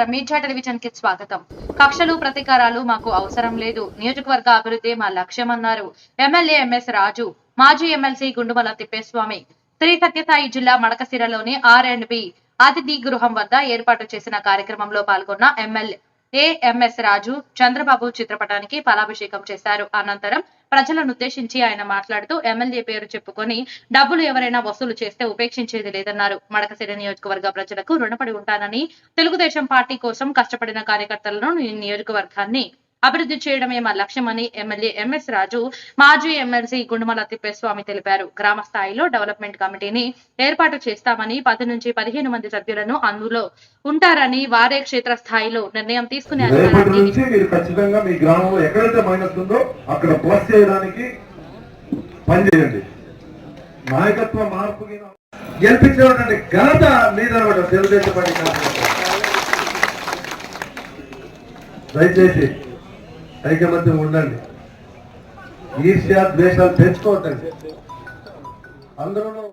నమస్కారం. మీడియా టెలివిజన్కి స్వాగతం. కక్షలు ప్రతీకారాలు మాకు అవసరం లేదు. నియోజకవర్గ అభివృద్ధి మా లక్ష్యం అన్నారు ఎమ్మెల్యే ఎంఎస్ రాజు మాజీ ఎమ్మెల్సీ గుండుమల తిప్పేస్వామి. శ్రీ సత్యసాయి జిల్లా మడకసిరలోని ఆర్ అండ్ బి అతిథి గృహం వద్ద ఏర్పాటు చేసిన కార్యక్రమంలో పాల్గొన్న ఎమ్మెల్యే ఏఎంఎస్ రాజు చంద్రబాబు చిత్రపటానికి ఫలాభిషేకం చేశారు. అనంతరం ప్రజలను ఉద్దేశించి ఆయన మాట్లాడుతూ ఎమ్మెల్యే పేరు చెప్పుకొని డబ్బులు ఎవరైనా వసూలు చేస్తే ఉపేక్షించేది లేదన్నారు. మడకసిరి నియోజకవర్గ ప్రజలకు రుణపడి ఉంటానని తెలుగుదేశం పార్టీ కోసం కష్టపడిన కార్యకర్తలను ఈ నియోజకవర్గాన్ని అభివృద్ధి చేయడమే మా లక్ష్యమని ఎమ్మెల్యే ఎంఎస్ రాజు మాజీ ఎమ్మెల్సీ గుండుమల తిప్పేస్వామి తెలిపారు. గ్రామ స్థాయిలో డెవలప్మెంట్ కమిటీని ఏర్పాటు చేస్తామని పది నుంచి పదిహేను మంది సభ్యులను అందులో ఉంటారని వారే క్షేత్ర స్థాయిలో నిర్ణయం తీసుకునే రేపటి అధికారాన్ని నుంచి మీరు ఖచ్చితంగా మీ గ్రామంలో ఎక్కడైతే మైనస్ ఉందో అక్కడ ప్లస్ చేయడానికి పనిచేయండి నాయకత్వ మార్పుకి గెలిపించినటువంటి ఘనత మీదనమాట తెలుగుదేశం పార్టీ కార్యకర్తలు. దయచేసి ఐకమత్యం ఉండండి. ఈర్ష్యా ద్వేషాలు తెచ్చుకోవద్దండి. అందరూ